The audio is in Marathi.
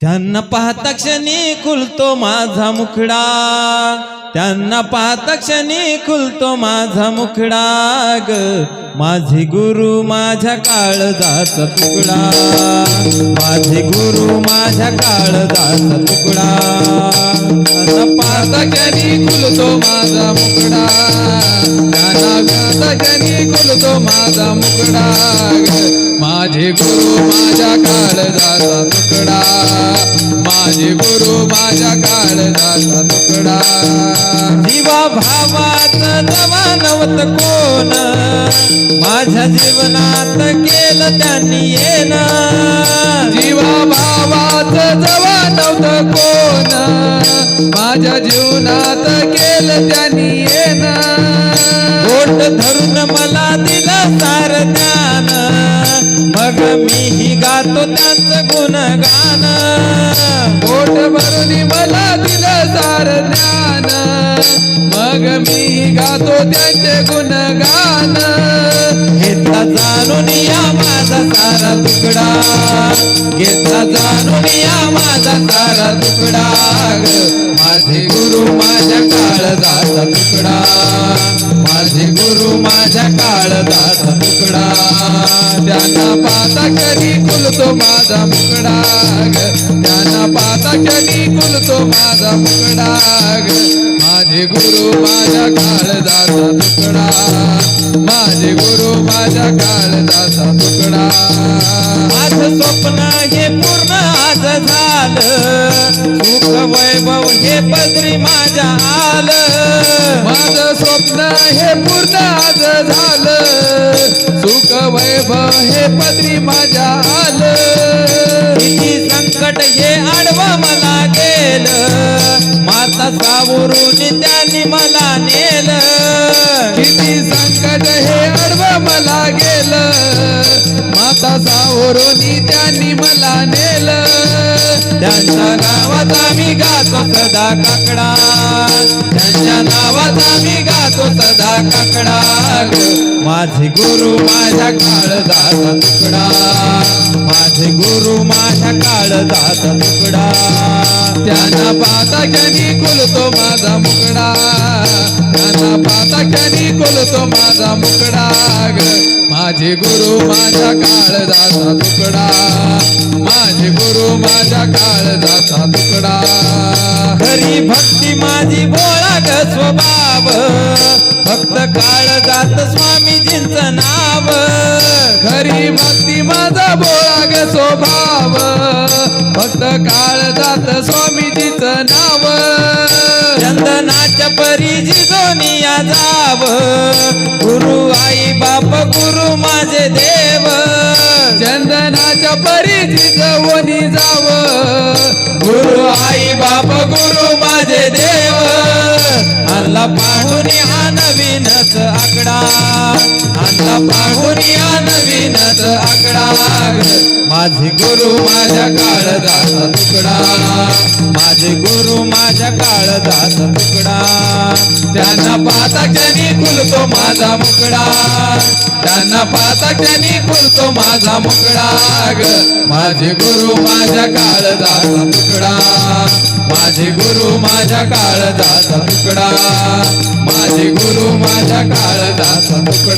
त्यांना पाहता क्षणी खुलतो माझा मुखडा. त्यांना पाहता क्षणी खुलतो माझा मुखडा ग. माझे गुरु माझ्या काळजाचा तुकडा. माझे गुरु माझ्या काळजाचा तुकडा. त्यांना पाहता क्षणी खुलतो माझा मुखडा. त्यांना पाहता क्षणी खुलतो माझा मुखडा माझे गुरु माझ्या काळजाचा तुकडा. काळजाचा जीवा भावात नवा नवत कोण? माझ्या जीवनात केलं त्यांनी येण. जीवा भावात जवा नवत कोण? माझ्या जीवनात केलं त्यांनी येण. गोट धरून मला दिलं सार ज्ञान. मग मीही गातो त्यांचं गुणगान. गोट भरून मला दिलं सार ज्ञान. मग मी गातो त्यांचे गुणगान. घेतला जाणून या माझा सारा तुकडा. घेतला जाणून या माझा सारा तुकडा. माझे गुरु माझ्या काळजाचा तुकडा. माझे गुरु माझ्या काळजाचा तुकडा. त्यांना पाता कधी फुलतो माझा मुकडा. पाता कधी खुलतो माझा मुकडा ग माझे गुरु माझ्या काळजाचा तुकडा. माझे गुरु माझ्या काळजाचा तुकडा. माझं स्वप्न हे पूर्ण आज झालं. सुख वैभव हे पदरी माझ्या आलं. माझं स्वप्न हे पूर्ण आज झालं. सुख वैभव हे पदरी माझ्या आलं. ये आडवा मला गेलं माता सावरून त्यांनी मला नेल. किती संकट हे आडवा मला गेल. माता सावरून त्यांनी मला नेल. त्यांच्या नावात आम्ही गातो सदा काकडा. त्यांच्या नावात आम्ही गातो सदा काकडा. माझे गुरु माझ्या काळजाचा तुकडा. माझे गुरु माझ्या काळजाचा तुकडा. त्यांना पाहता ज्ञानी खोलतो माझा मुकडा. त्यांना पाहता ज्ञानी खोलतो माझा मुकडा ग. माझे गुरु माझ्या काळजाचा तुकडा. माझे गुरु माझ्या काळजाचा तुकडा. हरी भक्ती माझी बोळा ग स्वभाव. भक्त काळ जात स्वामीजींचं नाव. हरी भक्ती माझा बोळा ग स्वभाव. भक्त काळ जात स्वामीजीचं नाव. चंदनाच्या परी जिजोनिया जाव. गुरु आई बाप गुरु माझे देव. चंदनाच्या परीची जवणी जाव. गुरु आई बाप गुरु माझे देव. आणला आणला नवीनच आकडा. माझे गुरु माझ्या काळजाचा तुकडा. माझे गुरु माझ्या काळजाचा तुकडा. त्यांना पाहता त्यांनी खुलतो माझा मुकडा. त्यांना पाहता त्यांनी खुलतो माझा मुकडा. ग माझे गुरु माझ्या काळजाचा तुकडा. माझे गुरु माझ्या काळजाचा तुकडा. माझे गुरु माझ्या काळजाचा तुकडा.